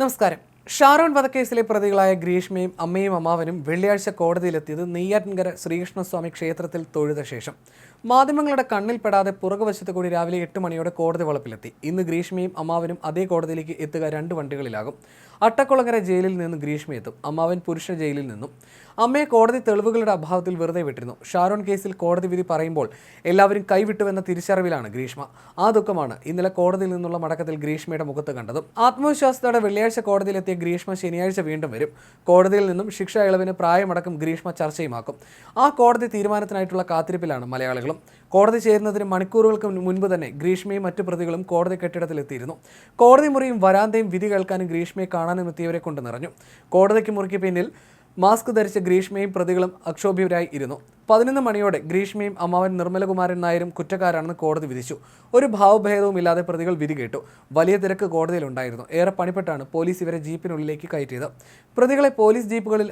നമസ്കാരം. ഷാറോൺ വധക്കേസിലെ പ്രതികളായ ഗ്രീഷ്മയും അമ്മയും അമ്മാവനും വെള്ളിയാഴ്ച കോടതിയിലെത്തിയത് നെയ്യാറ്റിൻകര ശ്രീകൃഷ്ണസ്വാമി ക്ഷേത്രത്തിൽ തൊഴുത ശേഷം. മാധ്യമങ്ങളുടെ കണ്ണിൽപ്പെടാതെ പുറകുവശത്ത് കൂടി രാവിലെ എട്ട് മണിയോടെ കോടതി വളപ്പിലെത്തി. ഇന്ന് ഗ്രീഷ്മയും അമ്മാവനും അതേ കോടതിയിലേക്ക് എത്തുക രണ്ട് വണ്ടികളിലാകും. അട്ടക്കുളങ്ങര ജയിലിൽ നിന്ന് ഗ്രീഷ്മ എത്തും. അമ്മാവൻ പുരുഷ ജയിലിൽ നിന്നും. അമ്മയെ കോടതി തെളിവുകളുടെ അഭാവത്തിൽ വെറുതെ വിട്ടിരുന്നു. ഷാരോൺ കേസിൽ കോടതി വിധി പറയുമ്പോൾ എല്ലാവരും കൈവിട്ടുവെന്ന തിരിച്ചറിവിലാണ് ഗ്രീഷ്മ. ആ ദുഃഖമാണ് ഇന്നലെ കോടതിയിൽ നിന്നുള്ള മടക്കത്തിൽ ഗ്രീഷ്മയുടെ മുഖത്ത് കണ്ടതും. ആത്മവിശ്വാസത്തോടെ വെള്ളിയാഴ്ച കോടതിയിലെത്തിയ ഗ്രീഷ്മ ശനിയാഴ്ച വീണ്ടും വരും. കോടതിയിൽ നിന്നും ശിക്ഷ ഇളവിന് പ്രായമടക്കം ഗ്രീഷ്മ ചർച്ചയുമാക്കും. ആ കോടതി തീരുമാനത്തിനായിട്ടുള്ള കാത്തിരിപ്പിലാണ് മലയാളികളും. കോടതി ചേരുന്നതിന് മണിക്കൂറുകൾക്ക് മുൻപ് തന്നെ ഗ്രീഷ്മയും മറ്റു പ്രതികളും കോടതി കെട്ടിടത്തിലെത്തിയിരുന്നു. കോടതി മുറിയും വരാന്തയും വിധി കേൾക്കാനും ഗ്രീഷ്മയെ കാണാനും എത്തിയവരെ കൊണ്ട് നിറഞ്ഞു. കോടതിക്ക് മുറിക്ക് പിന്നിൽ മാസ്ക് ധരിച്ച ഗ്രീഷ്മയും പ്രതികളും അക്ഷോഭ്യരായി ഇരുന്നു. പതിനൊന്ന് മണിയോടെ ഗ്രീഷ്മയും അമ്മാവൻ നിർമ്മലകുമാരൻ നായരും കുറ്റക്കാരാണെന്ന് കോടതി വിധിച്ചു. ഒരു ഭാവഭേദവും ഇല്ലാതെ പ്രതികൾ വിധി കേട്ടു വലിയ തിരക്ക് കോടതിയിലുണ്ടായിരുന്നു ഏറെ പണിപ്പെട്ടാണ് പോലീസ് ഇവരെ ജീപ്പിനുള്ളിലേക്ക് കയറ്റിയത്. പ്രതികളെ പോലീസ് ജീപ്പുകളിൽ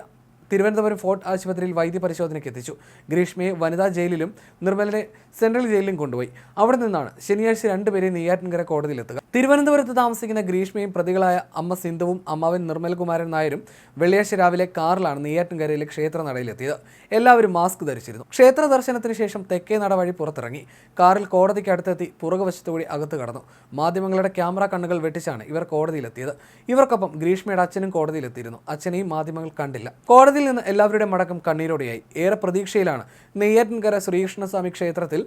തിരുവനന്തപുരം ഫോർട്ട് ആശുപത്രിയിൽ വൈദ്യ പരിശോധനയ്ക്ക് എത്തിച്ചു. ഗ്രീഷ്മയെ വനിതാ ജയിലിലും നിർമ്മലിനെ സെൻട്രൽ ജയിലിലും കൊണ്ടുപോയി. അവിടെ നിന്നാണ് ശനിയാഴ്ച രണ്ടുപേരെ നെയ്യാറ്റിൻകര കോടതിയിലെത്തുക. തിരുവനന്തപുരത്ത് താമസിക്കുന്ന ഗ്രീഷ്മയും പ്രതികളായ അമ്മ സിന്ധുവും അമ്മാവൻ നിർമ്മൽകുമാരൻ നായരും വെള്ളിയാഴ്ച രാവിലെ കാറിലാണ് നെയ്യാറ്റിൻകരയിലെ ക്ഷേത്ര നടയിലെത്തിയത്. എല്ലാവരും മാസ്ക് ധരിച്ചിരുന്നു. ക്ഷേത്ര ദർശനത്തിന് ശേഷം തെക്കേ നട വഴി പുറത്തിറങ്ങി. കാറിൽ കോടതിക്ക് അടുത്തെത്തി പുറകുവശത്തുകൂടി അകത്ത് കടന്നു. മാധ്യമങ്ങളുടെ ക്യാമറ കണ്ണുകൾ വെട്ടിച്ചാണ് ഇവർ കോടതിയിലെത്തിയത്. ഇവർക്കൊപ്പം ഗ്രീഷ്മയുടെ അച്ഛനും കോടതിയിലെത്തിയിരുന്നു. അച്ഛനെയും മാധ്യമങ്ങൾ കണ്ടില്ല. കോടതിയിൽ നിന്ന് എല്ലാവരുടെ മടക്കം കണ്ണീരോടെയായി. ഏറെ പ്രതീക്ഷയിലാണ് നെയ്യാറ്റിൻകര ശ്രീകൃഷ്ണസ്വാമി ക്ഷേത്രത്തിൽ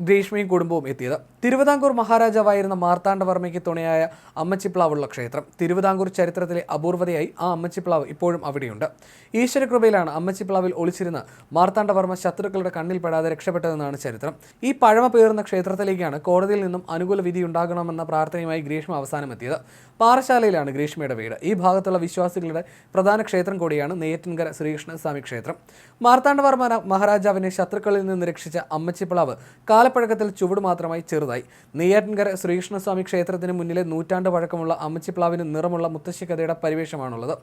ഗ്രീഷ്മയും കുടുംബവും എത്തിയത്. തിരുവിതാംകൂർ മഹാരാജാവായിരുന്ന മാർത്താണ്ഡവർമ്മയ്ക്ക് തുണയായ അമ്മച്ചിപ്ലാവുള്ള ക്ഷേത്രം. തിരുവിതാംകൂർ ചരിത്രത്തിലെ അപൂർവതയായി ആ അമ്മച്ചിപ്ലാവ് ഇപ്പോഴും അവിടെയുണ്ട്. ഈശ്വരകൃപയിലാണ് അമ്മച്ചിപ്ലാവിൽ ഒളിച്ചിരുന്ന മാർത്താണ്ഡവർമ്മ ശത്രുക്കളുടെ കണ്ണിൽപ്പെടാതെ രക്ഷപ്പെട്ടതെന്നാണ് ചരിത്രം. ഈ പഴമ പേർന്ന ക്ഷേത്രത്തിലേക്കാണ് കോടതിയിൽ നിന്നും അനുകൂല വിധി ഉണ്ടാകണമെന്ന പ്രാർത്ഥനയുമായി ഗ്രീഷ്മ അവസാനം എത്തിയത് പാറശാലയിലാണ് ഗ്രീഷ്മയുടെ വീട്. ഈ ഭാഗത്തുള്ള വിശ്വാസികളുടെ പ്രധാന ക്ഷേത്രം കൂടിയാണ് നെയ്യറ്റിൻകര ശ്രീകൃഷ്ണസ്വാമി ക്ഷേത്രം. മാർത്താണ്ഡവർമ്മ മഹാരാജാവിനെ ശത്രുക്കളിൽ നിന്ന് രക്ഷിച്ച അമ്മച്ചിപ്ലാവ് കാലപ്പഴക്കത്തിൽ ചുവട് മാത്രമായി ചെറുതായി. നെയ്യാറ്റിൻകര ശ്രീകൃഷ്ണസ്വാമി ക്ഷേത്രത്തിന് മുന്നിലെ നൂറ്റാണ്ട് പഴക്കമുള്ള അമ്മച്ചിപ്ലാവിന് നിറമുള്ള മുത്തശ്ശിക്കഥയുടെ പരിവേഷമാണുള്ളത്.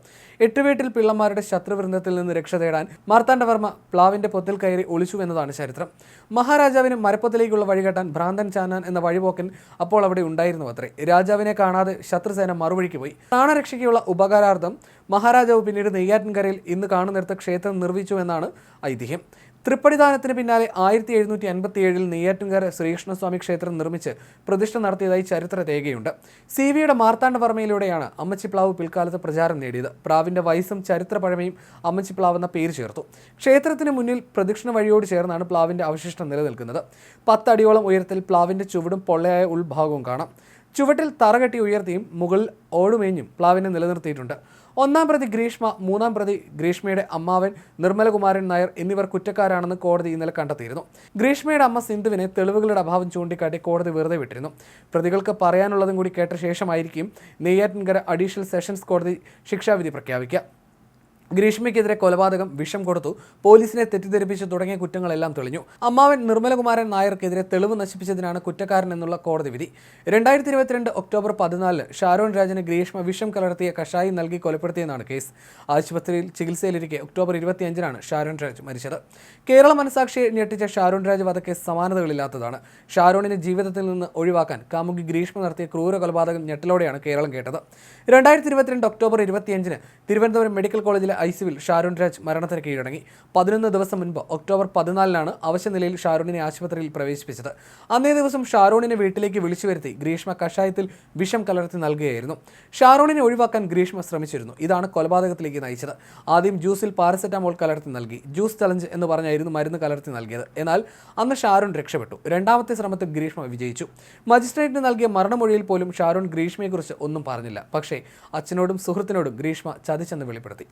എട്ടുവീട്ടിൽ പിള്ളമാരുടെ ശത്രുവൃന്ദത്തിൽ നിന്ന് രക്ഷ തേടാൻ മാർത്താണ്ഡവർമ്മ പ്ലാവിന്റെ പൊത്തിൽ കയറി ഒളിച്ചു എന്നതാണ് ചരിത്രം. മഹാരാജാവിന് മരപ്പത്തിലേക്കുള്ള വഴികാട്ടാൻ ഭ്രാന്തൻ ചാനാൻ എന്ന വഴിപോക്കൻ അപ്പോൾ അവിടെ ഉണ്ടായിരുന്നു അത്രേ. രാജാവിനെ കാണാതെ ശത്രുസേന മറുവഴിക്ക് പോയി. പ്രാണരക്ഷയ്ക്കുള്ള ഉപകാരാർത്ഥം മഹാരാജാവ് പിന്നീട് നെയ്യാറ്റിൻകരയിൽ ഇന്ന് കാണുന്നിടത്ത് ക്ഷേത്രം നിർമ്മിച്ചു എന്നാണ് ഐതിഹ്യം. തൃപ്പടിദാനത്തിന് പിന്നാലെ ആയിരത്തി എഴുന്നൂറ്റി അൻപത്തി ഏഴിൽ നെയ്യാറ്റുംകര ശ്രീകൃഷ്ണസ്വാമി ക്ഷേത്രം നിർമ്മിച്ച് പ്രതിഷ്ഠ നടത്തിയതായി ചരിത്ര രേഖയുണ്ട്. സി വിയുടെ മാർത്താണ്ഡവർമ്മയിലൂടെയാണ് അമ്മച്ചിപ്ലാവ് പിൽക്കാലത്ത് പ്രചാരം നേടിയത്. പ്രാവിന്റെ വയസ്സും ചരിത്ര പഴമയും അമ്മച്ചിപ്ലാവ് എന്ന പേര് ചേർത്തു. ക്ഷേത്രത്തിന് മുന്നിൽ പ്രദക്ഷിണ വഴിയോട് ചേർന്നാണ് പ്ലാവിന്റെ അവശിഷ്ടം നിലനിൽക്കുന്നത്. പത്തടിയോളം ഉയരത്തിൽ പ്ലാവിന്റെ ചുവടും പൊള്ളയായ ഉൾഭാഗവും കാണാം. ചുവട്ടിൽ തറകെട്ടി ഉയർത്തിയും മുകളിൽ ഓടുമേഞ്ഞും പ്ലാവിനെ നിലനിർത്തിയിട്ടുണ്ട്. ഒന്നാം പ്രതി ഗ്രീഷ്മ മൂന്നാം പ്രതി ഗ്രീഷ്മയുടെ അമ്മാവൻ നിർമ്മലകുമാരൻ നായർ എന്നിവർ കുറ്റക്കാരാണെന്ന് കോടതി ഇന്നലെ കണ്ടെത്തിയിരുന്നു. ഗ്രീഷ്മയുടെ അമ്മ സിന്ധുവിനെ തെളിവുകളുടെ അഭാവം ചൂണ്ടിക്കാട്ടി കോടതി വെറുതെ വിട്ടിരുന്നു. പ്രതികൾക്ക് പറയാനുള്ളതും കൂടി കേട്ട ശേഷമായിരിക്കും നെയ്യാറ്റിൻകര അഡീഷണൽ സെഷൻസ് കോടതി ശിക്ഷാവിധി പ്രഖ്യാപിക്കുക. ഗ്രീഷ്മയ്ക്കെതിരെ കൊലപാതകം വിഷം കൊടുത്തു പോലീസിനെ തെറ്റിദ്ധരിപ്പിച്ചു തുടങ്ങിയ കുറ്റങ്ങളെല്ലാം തെളിഞ്ഞു. അമ്മാവൻ നിർമ്മലകുമാരൻ നായർക്കെതിരെ തെളിവ് നശിപ്പിച്ചതിനാണ് കുറ്റക്കാരൻ എന്നുള്ള കോടതി വിധി. രണ്ടായിരത്തി ഇരുപത്തിരണ്ട് ഒക്ടോബർ പതിനാലിന് ഷാരോൺ രാജന് ഗ്രീഷ്മ വിഷം കലർത്തിയ കഷായി നൽകി കൊലപ്പെടുത്തിയെന്നാണ് കേസ്. ആശുപത്രിയിൽ ചികിത്സയിലിരിക്കെ ഒക്ടോബർ ഇരുപത്തിയഞ്ചിനാണ് ഷാരോൺ രാജ് മരിച്ചത്. കേരള മനസാക്ഷിയെ ഞെട്ടിച്ച ഷാരോൺ രാജ് വധക്കേസ് സമാനതകളില്ലാത്തതാണ്. ഷാരോണിനെ ജീവിതത്തിൽ നിന്ന് ഒഴിവാക്കാൻ കാമുകി ഗ്രീഷ്മ നടത്തിയ ക്രൂര കൊലപാതകം ഞെട്ടലോടെയാണ് കേരളം കേട്ടത്. രണ്ടായിരത്തി ഇരുപത്തിരണ്ട് ഒക്ടോബർ ഇരുപത്തിയഞ്ചിന് തിരുവനന്തപുരം മെഡിക്കൽ കോളേജിലെ ഐ സിയുവിൽ ഷാരൂൺ രാജ് മരണത്തിന് കീഴടങ്ങി. പതിനൊന്ന് ദിവസം മുൻപ് ഒക്ടോബർ പതിനാലിനാണ് അവശ്യ നിലയിൽ ഷാരൂണിനെ ആശുപത്രിയിൽ പ്രവേശിപ്പിച്ചത്. അന്നേ ദിവസം ഷാരൂണിനെ വീട്ടിലേക്ക് വിളിച്ചു വരുത്തി ഗ്രീഷ്മ കഷായത്തിൽ വിഷം കലർത്തി നൽകുകയായിരുന്നു. ഷാരൂണിനെ ഒഴിവാക്കാൻ ഗ്രീഷ്മ ശ്രമിച്ചിരുന്നു. ഇതാണ് കൊലപാതകത്തിലേക്ക് നയിച്ചത്. ആദ്യം ജ്യൂസിൽ പാരസെറ്റാമോൾ കലർത്തി നൽകി. ജ്യൂസ് ചലഞ്ച് എന്ന് പറഞ്ഞായിരുന്നു മരുന്ന് കലർത്തി നൽകിയത്. എന്നാൽ അന്ന് ഷാരൂൺ രക്ഷപ്പെട്ടു. രണ്ടാമത്തെ ശ്രമത്തിൽ ഗ്രീഷ്മ വിജയിച്ചു. മജിസ്ട്രേറ്റിന് നൽകിയ മരണമൊഴിയിൽ പോലും ഷാരൂൺ ഗ്രീഷ്മയെക്കുറിച്ച് ഒന്നും പറഞ്ഞില്ല. പക്ഷേ അച്ഛനോടും സുഹൃത്തിനോടും ഗ്രീഷ്മ ചതിച്ചെന്ന് വെളിപ്പെടുത്തി.